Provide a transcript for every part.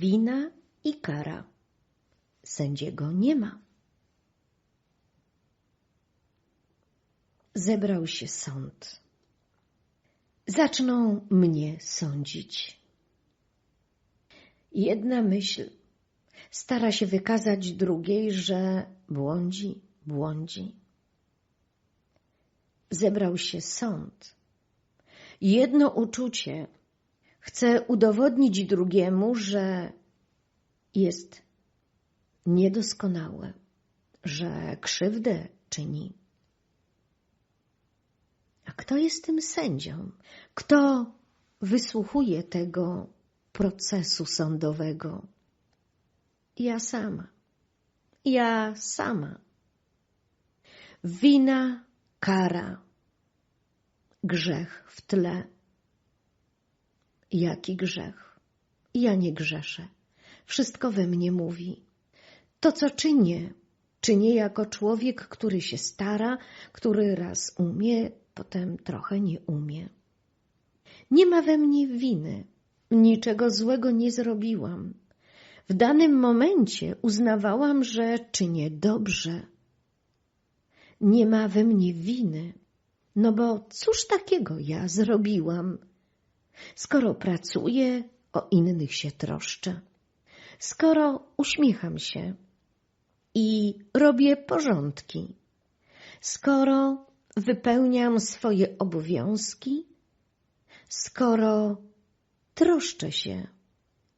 wina i kara. Sędziego nie ma. Zebrał się sąd. Zaczną mnie sądzić. Jedna myśl stara się wykazać drugiej, że błądzi, błądzi. Zebrał się sąd. Jedno uczucie chce udowodnić drugiemu, że jest niedoskonałe, że krzywdę czyni. A kto jest tym sędzią? Kto wysłuchuje tego procesu sądowego? Ja sama. Ja sama. Wina, kara, grzech w tle. Jaki grzech? Ja nie grzeszę. Wszystko we mnie mówi. To, co czynię, czynię jako człowiek, który się stara, który raz umie, potem trochę nie umie. Nie ma we mnie winy, niczego złego nie zrobiłam. W danym momencie uznawałam, że czynię dobrze. Nie ma we mnie winy, no bo cóż takiego ja zrobiłam? Skoro pracuję, o innych się troszczę. Skoro uśmiecham się i robię porządki. Skoro wypełniam swoje obowiązki, skoro troszczę się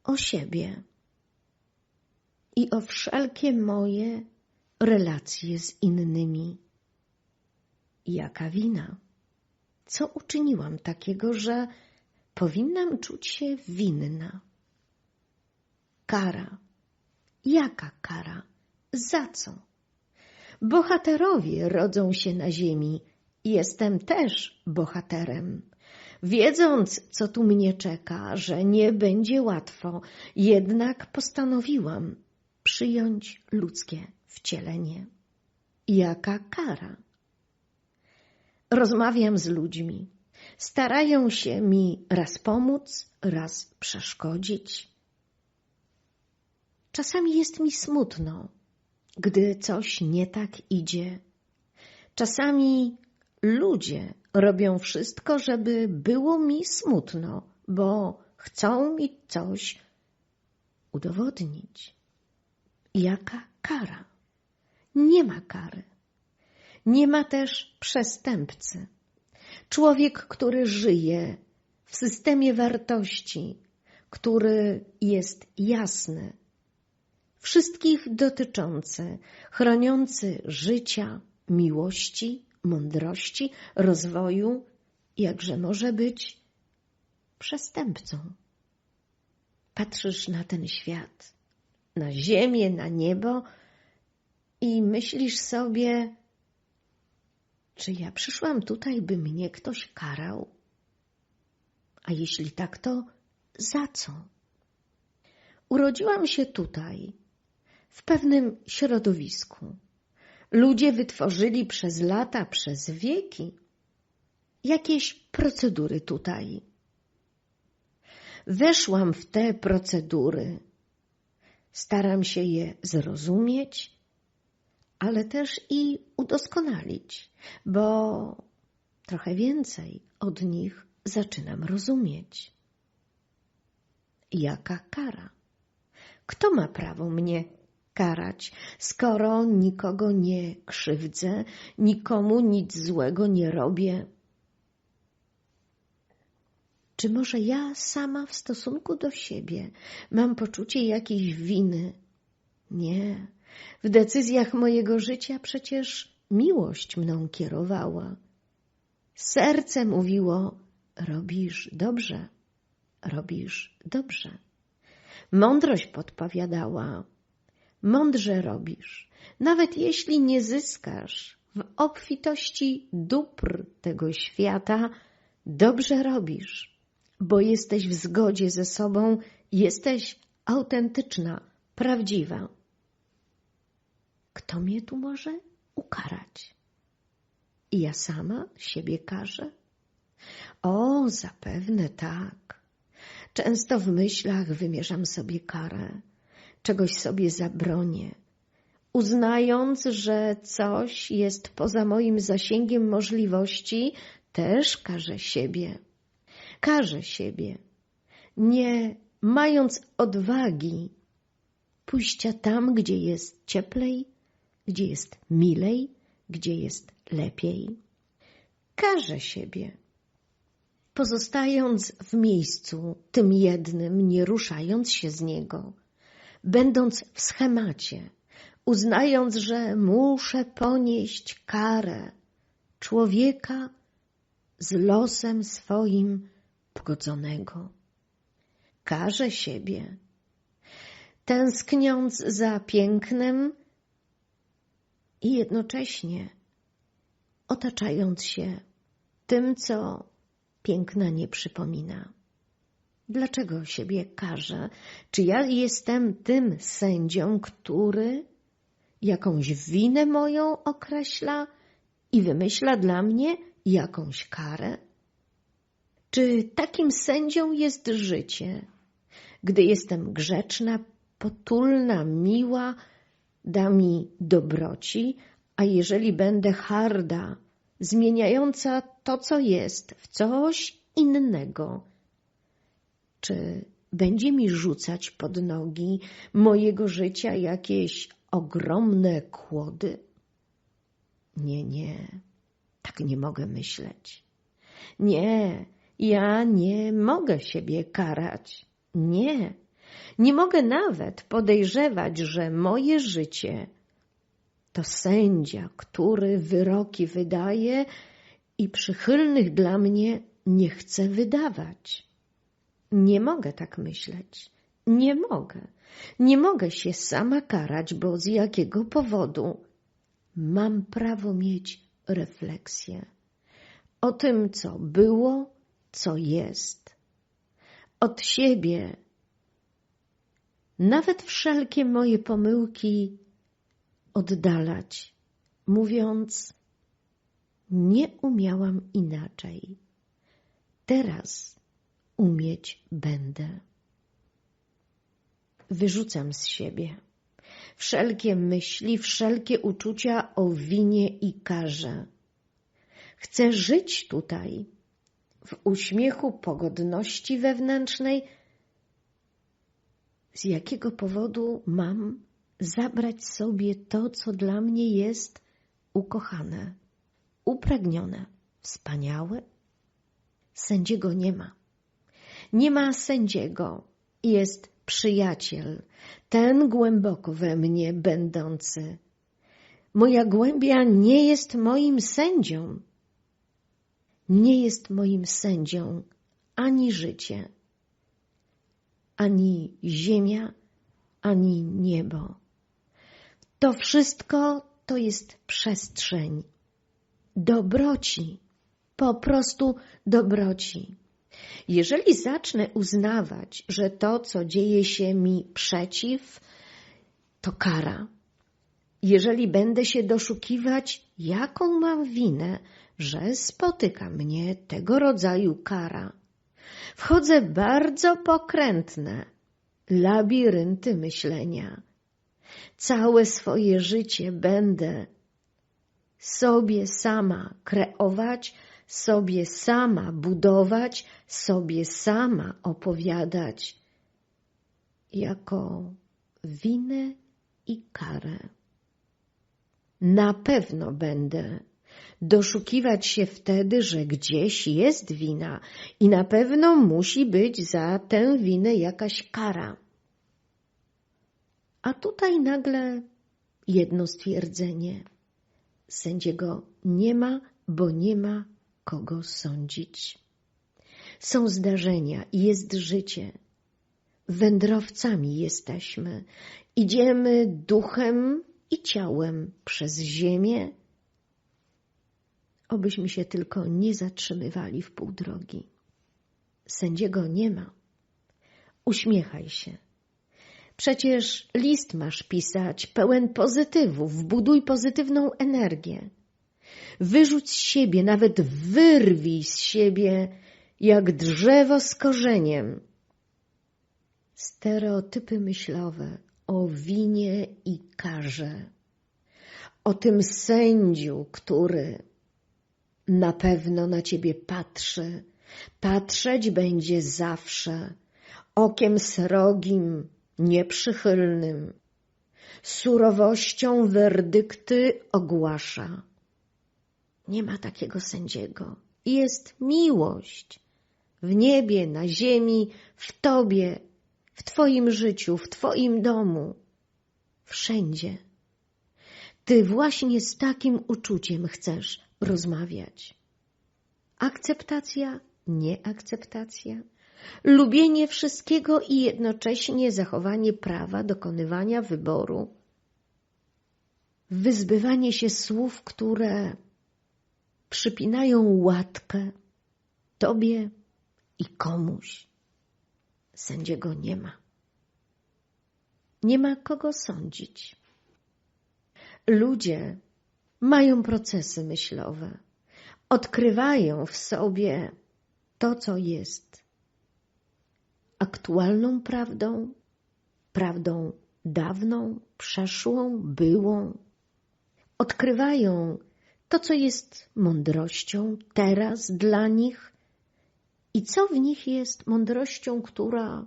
o siebie i o wszelkie moje relacje z innymi. Jaka wina? Co uczyniłam takiego, że powinnam czuć się winna? Kara. Jaka kara? Za co? Bohaterowie rodzą się na ziemi. Jestem też bohaterem. Wiedząc, co tu mnie czeka, że nie będzie łatwo, jednak postanowiłam przyjąć ludzkie wcielenie. Jaka kara? Rozmawiam z ludźmi. Starają się mi raz pomóc, raz przeszkodzić. Czasami jest mi smutno, gdy coś nie tak idzie. Czasami ludzie robią wszystko, żeby było mi smutno, bo chcą mi coś udowodnić. Jaka kara? Nie ma kary. Nie ma też przestępcy. Człowiek, który żyje w systemie wartości, który jest jasny, wszystkich dotyczący, chroniący życia, miłości, mądrości, rozwoju, jakże może być przestępcą. Patrzysz na ten świat, na ziemię, na niebo i myślisz sobie, czy ja przyszłam tutaj, by mnie ktoś karał? A jeśli tak, to za co? Urodziłam się tutaj, w pewnym środowisku. Ludzie wytworzyli przez lata, przez wieki jakieś procedury tutaj. Weszłam w te procedury. Staram się je zrozumieć, ale też i udoskonalić, bo trochę więcej od nich zaczynam rozumieć. Jaka kara? Kto ma prawo mnie karać, skoro nikogo nie krzywdzę, nikomu nic złego nie robię? Czy może ja sama w stosunku do siebie mam poczucie jakiejś winy? Nie. W decyzjach mojego życia przecież miłość mną kierowała. Serce mówiło: Robisz dobrze, robisz dobrze. Mądrość podpowiadała: Mądrze robisz, nawet jeśli nie zyskasz w obfitości dóbr tego świata, dobrze robisz, bo jesteś w zgodzie ze sobą, jesteś autentyczna, prawdziwa. Kto mnie tu może ukarać? I ja sama siebie karzę? O, zapewne tak. Często w myślach wymierzam sobie karę, czegoś sobie zabronię, uznając, że coś jest poza moim zasięgiem możliwości, też karzę siebie. Karzę siebie, nie mając odwagi pójścia tam, gdzie jest cieplej, gdzie jest milej, gdzie jest lepiej. Karzę siebie, pozostając w miejscu tym jednym, nie ruszając się z niego, będąc w schemacie, uznając, że muszę ponieść karę człowieka z losem swoim pogodzonego. Karzę siebie, tęskniąc za pięknem i jednocześnie otaczając się tym, co piękna nie przypomina. Dlaczego siebie karzę? Czy ja jestem tym sędzią, który jakąś winę moją określa i wymyśla dla mnie jakąś karę? Czy takim sędzią jest życie, gdy jestem grzeczna, potulna, miła, da mi dobroci, a jeżeli będę harda, zmieniająca to, co jest, w coś innego, czy będzie mi rzucać pod nogi mojego życia jakieś ogromne kłody? Nie, nie, tak nie mogę myśleć. Nie, ja nie mogę siebie karać. Nie, nie mogę nawet podejrzewać, że moje życie to sędzia, który wyroki wydaje i przychylnych dla mnie nie chce wydawać. Nie mogę tak myśleć. Nie mogę. Nie mogę się sama karać, bo z jakiego powodu mam prawo mieć refleksję o tym, co było, co jest. Od siebie nawet wszelkie moje pomyłki oddalać, mówiąc, nie umiałam inaczej. Teraz umieć będę. Wyrzucam z siebie wszelkie myśli, wszelkie uczucia o winie i karze. Chcę żyć tutaj, w uśmiechu pogodności wewnętrznej, z jakiego powodu mam zabrać sobie to, co dla mnie jest ukochane, upragnione, wspaniałe? Sędziego nie ma. Nie ma sędziego. Jest przyjaciel, ten głęboko we mnie będący. Moja głębia nie jest moim sędzią. Nie jest moim sędzią ani życie, ani ziemia, ani niebo. To wszystko to jest przestrzeń dobroci, po prostu dobroci. Jeżeli zacznę uznawać, że to, co dzieje się mi przeciw, to kara, jeżeli będę się doszukiwać, jaką mam winę, że spotyka mnie tego rodzaju kara, wchodzę bardzo pokrętne labirynty myślenia. Całe swoje życie będę sobie sama kreować, sobie sama budować, sobie sama opowiadać jako winę i karę. Na pewno będę doszukiwać się wtedy, że gdzieś jest wina i na pewno musi być za tę winę jakaś kara. A tutaj nagle jedno stwierdzenie. Sędziego nie ma, bo nie ma kogo sądzić. Są zdarzenia jest życie. Wędrowcami jesteśmy. Idziemy duchem i ciałem przez ziemię, obyśmy się tylko nie zatrzymywali w pół drogi. Sędziego nie ma. Uśmiechaj się. Przecież list masz pisać pełen pozytywów, wbuduj pozytywną energię. Wyrzuć z siebie, nawet wyrwij z siebie, jak drzewo z korzeniem, stereotypy myślowe o winie i karze, o tym sędziu, który na pewno na ciebie patrzy, patrzeć będzie zawsze, okiem srogim, nieprzychylnym, surowością werdykty ogłasza. Nie ma takiego sędziego. Jest miłość w niebie, na ziemi, w Tobie, w Twoim życiu, w Twoim domu, wszędzie. Ty właśnie z takim uczuciem chcesz rozmawiać. Akceptacja, nieakceptacja, lubienie wszystkiego i jednocześnie zachowanie prawa dokonywania wyboru, wyzbywanie się słów, które przypinają łatkę tobie i komuś. Sędziego nie ma. Nie ma kogo sądzić. Ludzie mają procesy myślowe, odkrywają w sobie to, co jest aktualną prawdą, prawdą dawną, przeszłą, byłą. Odkrywają to, co jest mądrością teraz dla nich i co w nich jest mądrością, która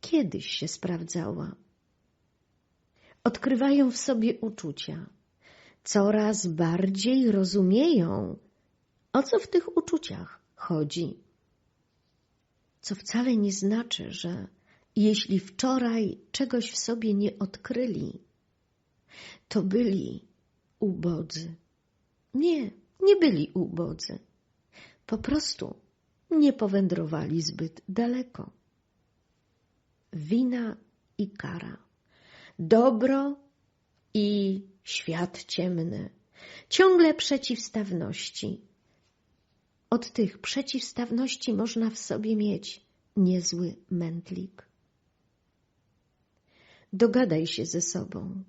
kiedyś się sprawdzała. Odkrywają w sobie uczucia, coraz bardziej rozumieją, o co w tych uczuciach chodzi. Co wcale nie znaczy, że jeśli wczoraj czegoś w sobie nie odkryli, to byli ubodzy. Nie, nie byli ubodzy. Po prostu nie powędrowali zbyt daleko. Wina i kara, dobro i świat ciemny, ciągle przeciwstawności. Od tych przeciwstawności można w sobie mieć niezły mętlik. Dogadaj się ze sobą,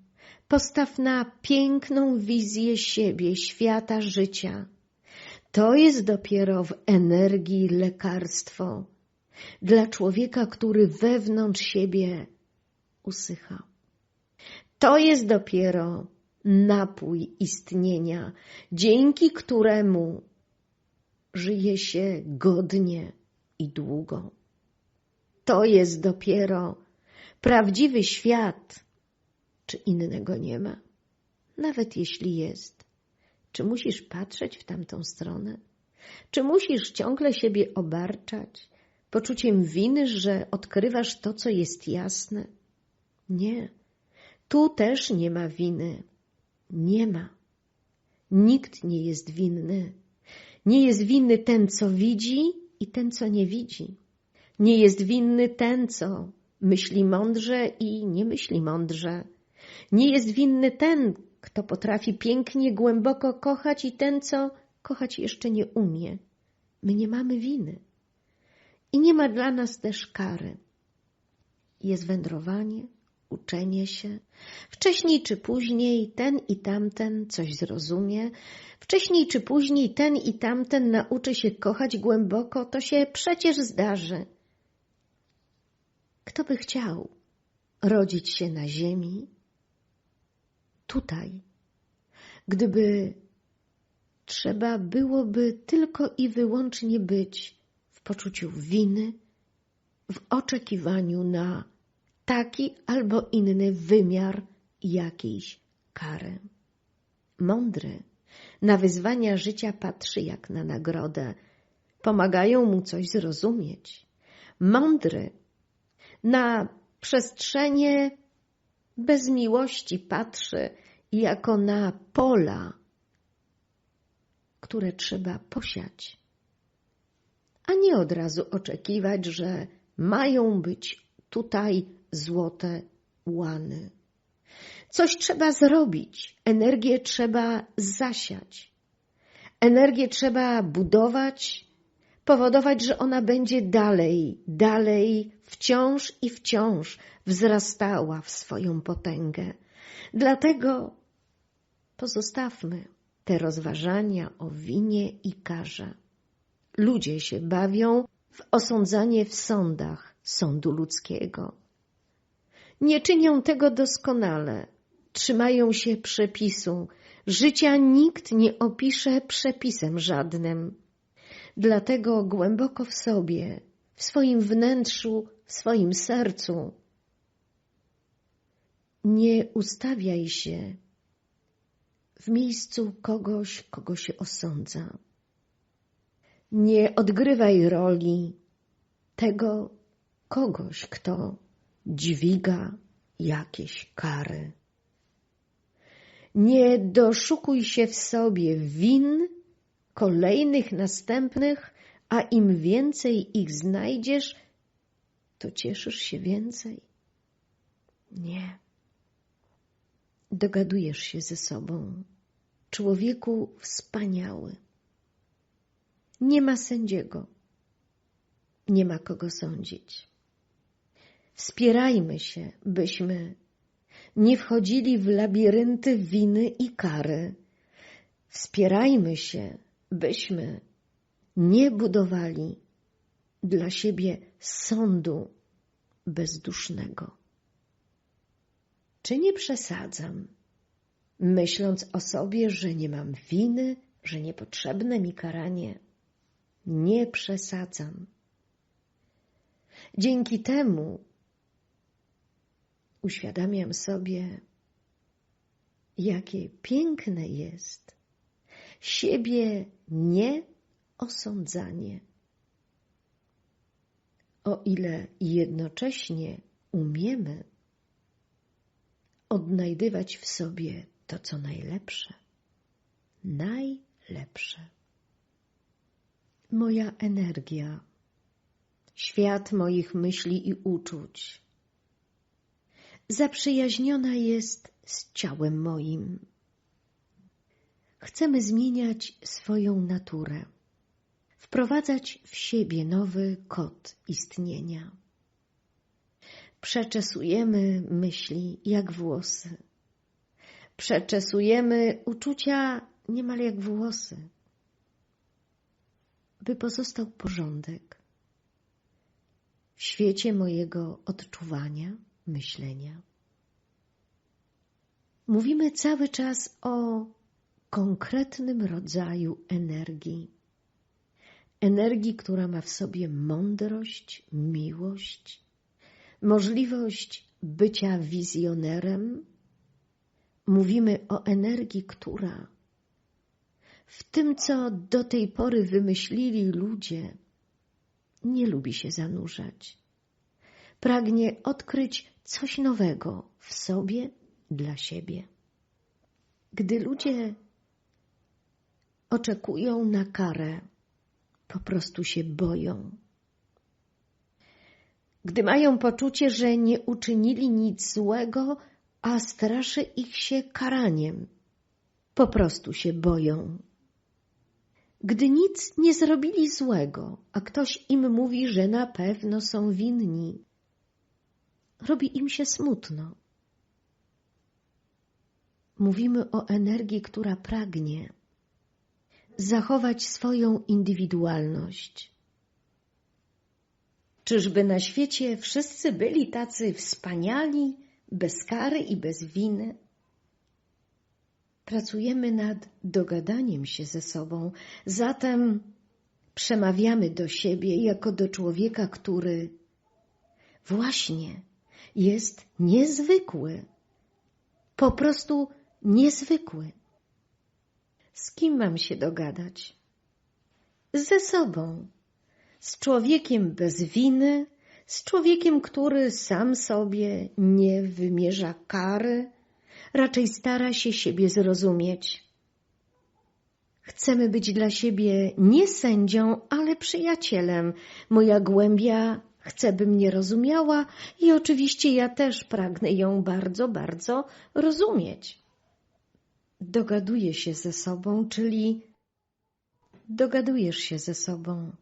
Postaw na piękną wizję siebie, świata, życia. To jest dopiero w energii lekarstwo dla człowieka, który wewnątrz siebie usycha. To jest dopiero napój istnienia, dzięki któremu żyje się godnie i długo. To jest dopiero prawdziwy świat, czy innego nie ma? Nawet jeśli jest, czy musisz patrzeć w tamtą stronę? Czy musisz ciągle siebie obarczać poczuciem winy, że odkrywasz to, co jest jasne? Nie. Tu też nie ma winy. Nie ma. Nikt nie jest winny. Nie jest winny ten, co widzi i ten, co nie widzi. Nie jest winny ten, co myśli mądrze i nie myśli mądrze. Nie jest winny ten, kto potrafi pięknie, głęboko kochać i ten, co kochać jeszcze nie umie. My nie mamy winy. I nie ma dla nas też kary. Jest wędrowanie, uczenie się. Wcześniej czy później ten i tamten coś zrozumie. Wcześniej czy później ten i tamten nauczy się kochać głęboko. To się przecież zdarzy. Kto by chciał rodzić się na ziemi, tutaj. Gdyby trzeba byłoby tylko i wyłącznie być w poczuciu winy, w oczekiwaniu na taki albo inny wymiar jakiejś kary. Mądry na wyzwania życia patrzy jak na nagrodę, pomagają mu coś zrozumieć. Mądry na przestrzenie bez miłości patrzy jako na pola, które trzeba posiać, a nie od razu oczekiwać, że mają być tutaj złote łany. Coś trzeba zrobić, energię trzeba zasiać, energię trzeba budować, powodować, że ona będzie dalej, dalej, wciąż i wciąż wzrastała w swoją potęgę. Dlatego pozostawmy te rozważania o winie i karze. Ludzie się bawią w osądzanie w sądach sądu ludzkiego. Nie czynią tego doskonale, trzymają się przepisu. Życia nikt nie opisze przepisem żadnym. Dlatego głęboko w sobie, w swoim wnętrzu, w swoim sercu nie ustawiaj się w miejscu kogoś, kogo się osądza. Nie odgrywaj roli tego kogoś, kto dźwiga jakieś kary. Nie doszukuj się w sobie win kolejnych, następnych, a im więcej ich znajdziesz, to cieszysz się więcej. Nie. Dogadujesz się ze sobą. Człowieku wspaniały. Nie ma sędziego. Nie ma kogo sądzić. Wspierajmy się, byśmy nie wchodzili w labirynty winy i kary. Wspierajmy się, byśmy nie budowali dla siebie sądu bezdusznego. Czy nie przesadzam, myśląc o sobie, że nie mam winy, że niepotrzebne mi karanie? Nie przesadzam. Dzięki temu uświadamiam sobie, jakie piękne jest siebie nie osądzanie. O ile jednocześnie umiemy odnajdywać w sobie to, co najlepsze, najlepsze. Moja energia, świat moich myśli i uczuć, zaprzyjaźniona jest z ciałem moim. Chcemy zmieniać swoją naturę, wprowadzać w siebie nowy kod istnienia. Przeczesujemy myśli jak włosy. Przeczesujemy uczucia niemal jak włosy, by pozostał porządek w świecie mojego odczuwania, myślenia. Mówimy cały czas o konkretnym rodzaju energii. Energii, która ma w sobie mądrość, miłość, możliwość bycia wizjonerem. Mówimy o energii, która w tym, co do tej pory wymyślili ludzie, nie lubi się zanurzać. Pragnie odkryć coś nowego w sobie, dla siebie. Gdy ludzie oczekują na karę, po prostu się boją. Gdy mają poczucie, że nie uczynili nic złego, a straszy ich się karaniem, po prostu się boją. Gdy nic nie zrobili złego, a ktoś im mówi, że na pewno są winni, robi im się smutno. Mówimy o energii, która pragnie zachować swoją indywidualność. Czyżby na świecie wszyscy byli tacy wspaniali, bez kary i bez winy? Pracujemy nad dogadaniem się ze sobą, zatem przemawiamy do siebie jako do człowieka, który właśnie jest niezwykły, po prostu niezwykły. Z kim mam się dogadać? Ze sobą, z człowiekiem bez winy, z człowiekiem, który sam sobie nie wymierza kary, raczej stara się siebie zrozumieć. Chcemy być dla siebie nie sędzią, ale przyjacielem. Moja głębia chce, by mnie rozumiała i oczywiście ja też pragnę ją bardzo, bardzo rozumieć. Dogaduje się ze sobą, czyli dogadujesz się ze sobą.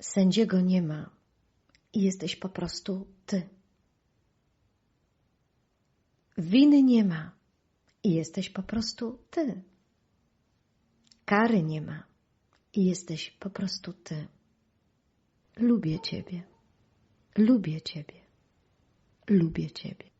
Sędziego nie ma jesteś po prostu ty. Winy nie ma i jesteś po prostu ty. Kary nie ma i jesteś po prostu ty. Lubię Ciebie. Lubię Ciebie. lubię Ciebie.